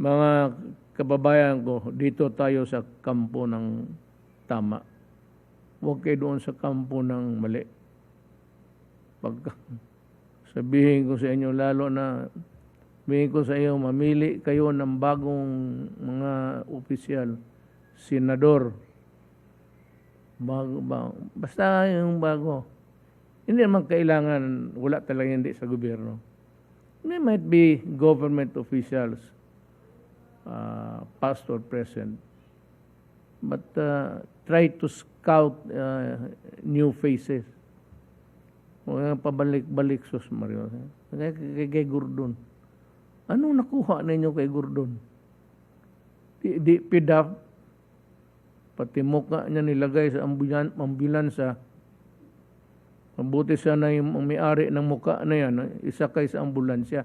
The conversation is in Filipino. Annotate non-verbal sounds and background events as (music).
Mga kababayan ko, dito tayo sa kampo ng tama. Huwag kayo doon sa kampo ng mali. Pag (laughs) sabihin ko sa inyo, lalo na sabihin ko sa iyo, mamili kayo ng bagong mga opisyal, senador, bago, bago. Basta yung bago. Hindi naman kailangan, wala talaga hindi sa gobyerno. There might be government officials, uh, past present. But uh, try to scout uh, new faces. Huwag kang pabalik-balik, Sus Mario. Kay, kay, kay Gordon. Anong nakuha ninyo kay Gordon? Di, di pidap, pati mukha niya nilagay sa ambulan, ambulansa. Mabuti sana yung may-ari ng mukha na yan, isa kay sa ambulansya.